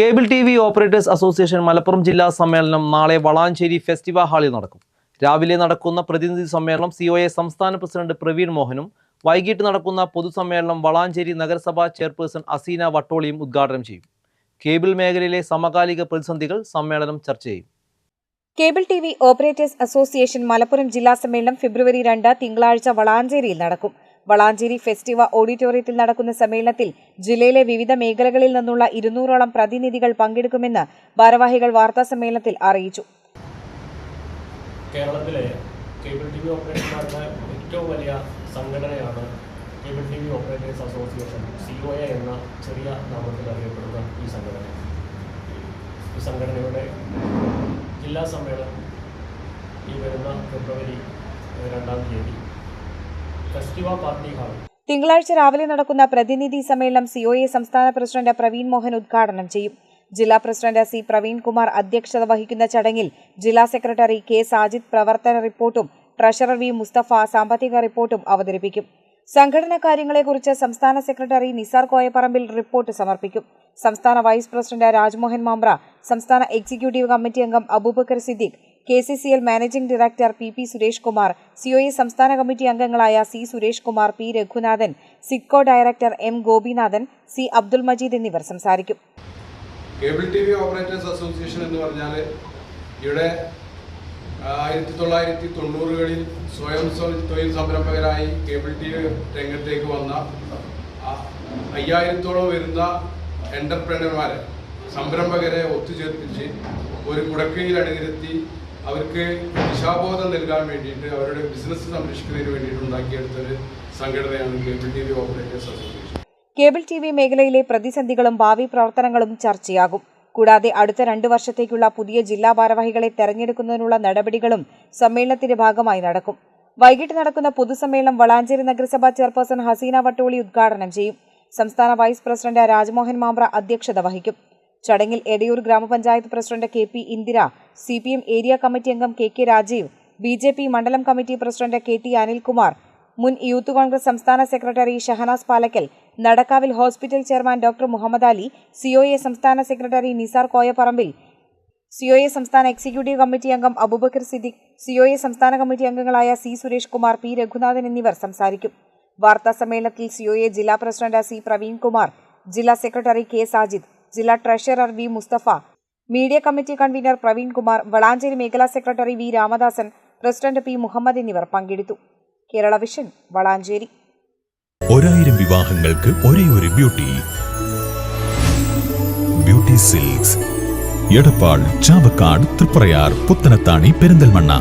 Cable T V operators association Malappuram ജില്ലാ സമ്മേളനം നാളെ വളാഞ്ചേരി ഫെസ്റ്റിവൽ ഹാളിൽ നടക്കും. രാവിലെ നടക്കുന്ന പ്രതിനിധി സമ്മേളനം സി സംസ്ഥാന പ്രസിഡന്റ് പ്രവീൺ മോഹനും വൈകിട്ട് നടക്കുന്ന പൊതുസമ്മേളനം വളാഞ്ചേരി നഗരസഭാ ചെയർപേഴ്സൺ അസീന വട്ടോളിയും ഉദ്ഘാടനം ചെയ്യും. കേബിൾ മേഖലയിലെ സമകാലിക പ്രതിസന്ധികൾ സമ്മേളനം ചർച്ച ചെയ്യും. Cable T V operators association Malappuram ജില്ലാ സമ്മേളനം ഫെബ്രുവരി രണ്ട് തിങ്കളാഴ്ച വളാഞ്ചേരിയിൽ നടക്കും. വളാഞ്ചേരി ഫെസ്റ്റിവ ഓഡിറ്റോറിയത്തിൽ നടക്കുന്ന സമ്മേളനത്തിൽ ജില്ലയിലെ വിവിധ മേഖലകളിൽ നിന്നുള്ള ഇരുന്നൂറോളം പ്രതിനിധികൾ പങ്കെടുക്കുമെന്ന് ഭാരവാഹികൾ വാർത്താസമ്മേളനത്തിൽ അറിയിച്ചു. കേരളത്തിലെ കേബിൾ ടി വി ഓപ്പറേറ്റർമാരുടെ ഏറ്റവും വലിയ സംഘടനയാണ് cable T V operators association C O A എന്ന ചെറിയ നാമത്തിൽ അറിയപ്പെടുന്ന ഈ സംഘടന. ഈ സംഘടനയുടെ ജില്ലാ സമ്മേളനം ഈ വരുന്ന ഫെബ്രുവരി രണ്ടാം തീയതി പാർട്ടി തിങ്കളാഴ്ച രാവിലെ നടക്കുന്ന പ്രതിനിധി സമ്മേളനം സിഒഎ സംസ്ഥാന പ്രസിഡന്റ് പ്രവീൺ മോഹൻ ഉദ്ഘാടനം ചെയ്യും. ജില്ലാ പ്രസിഡന്റ് സി പ്രവീൺകുമാർ അധ്യക്ഷത വഹിക്കുന്ന ചടങ്ങിൽ ജില്ലാ സെക്രട്ടറി കെ സാജിദ് പ്രവർത്തന റിപ്പോർട്ടും ട്രഷറർ വി മുസ്തഫ സാമ്പത്തിക റിപ്പോർട്ടും അവതരിപ്പിക്കും. സംഘടനാ കാര്യങ്ങളെക്കുറിച്ച് സംസ്ഥാന സെക്രട്ടറി നിസാർ കോയപ്പറമ്പിൽ റിപ്പോർട്ട് സമർപ്പിക്കും. സംസ്ഥാന വൈസ് പ്രസിഡന്റ് രാജ്മോഹൻ മാമ്പ്ര സംസ്ഥാന എക്സിക്യൂട്ടീവ് കമ്മിറ്റി അംഗം Aboobacker Siddique K C C L managing director P P Suresh Kumar C O A സംസ്ഥാന കമ്മിറ്റി അംഗങ്ങളായ C Suresh Kumar P Raghunathan Sidco director M Gopinathan C Abdul Majeed എന്നിവർ സംസാരിക്കും. Cable T V operators association എന്ന് പറഞ്ഞാൽ ഇവിടെ ആയിരത്തി തൊള്ളായിരത്തി തൊണ്ണൂറുകളിൽ സ്വയം സ്വ- തൊഴിൽ സംരംഭകരായി കേബിൾ ടി വി രംഗത്തേക്ക് വന്ന അയ്യായിരത്തോളം വരുന്ന എന്റർപ്രണർമാരെ സംരംഭകരെ ഒത്തുചേർപ്പിച്ച് ഒരു കുടക്കീഴിൽ അണിനിരത്തി അവർക്ക് ദിശാബോധം നൽകാൻ വേണ്ടിയിട്ട് അവരുടെ ബിസിനസ് സംരക്ഷിക്കുന്നതിന് വേണ്ടിയിട്ട് ഉണ്ടാക്കിയെടുത്തൊരു സംഘടനയാണ് cable T V operators association. Cable T V മേഖലയിലെ പ്രതിസന്ധികളും ഭാവി പ്രവർത്തനങ്ങളും ചർച്ചയാകും. കൂടാതെ അടുത്ത രണ്ടു വർഷത്തേക്കുള്ള പുതിയ ജില്ലാ ഭാരവാഹികളെ തെരഞ്ഞെടുക്കുന്നതിനുള്ള നടപടികളും സമ്മേളനത്തിന്റെ ഭാഗമായി നടക്കും. വൈകിട്ട് നടക്കുന്ന പൊതുസമ്മേളനം വളാഞ്ചേരി നഗരസഭാ ചെയർപേഴ്സൺ ഹസീന വട്ടോളി ഉദ്ഘാടനം ചെയ്യും. സംസ്ഥാന വൈസ് പ്രസിഡന്റ് രാജ്മോഹൻ മാമ്പ്ര അധ്യക്ഷത വഹിക്കും. ചടങ്ങിൽ എടയൂർ ഗ്രാമപഞ്ചായത്ത് president K P Indira C P M area committee അംഗം K K Rajeev B J P മണ്ഡലം committee president K T Anilkumar മുൻ യൂത്ത് കോൺഗ്രസ് സംസ്ഥാന secretary Shahanas Palakkal നടക്കാവിൽ hospital chairman doctor Muhammad Ali C O A സംസ്ഥാന secretary Nisar Koyapparambil C O A സംസ്ഥാന executive committee അംഗം Aboobacker Siddique C O A സംസ്ഥാന committee അംഗങ്ങളായ C Suresh Kumar P Raghunathan എന്നിവർ സംസാരിക്കും. വാർത്താ സമ്മേളനത്തിൽ സി ഒ എ ജില്ലാ പ്രസിഡന്റ് സി പ്രവീൺ കുമാർ ജില്ലാ സെക്രട്ടറി കെ സാജിദ് ജില്ലാ treasurer V Musthafa media committee convener Praveen Kumar Valanchery മേഖലാ secretary V Ramadasan president P Muhammad എന്നിവർ പങ്കെടുത്തു. കേരള വിഷൻ വളാഞ്ചേരി. ഒരായിരം വിവാഹങ്ങൾക്ക് ഒരേ ഒരു beauty. Beauty silks. Edappal Chavakkad Thriprayar Puthanathani Perinthalmanna.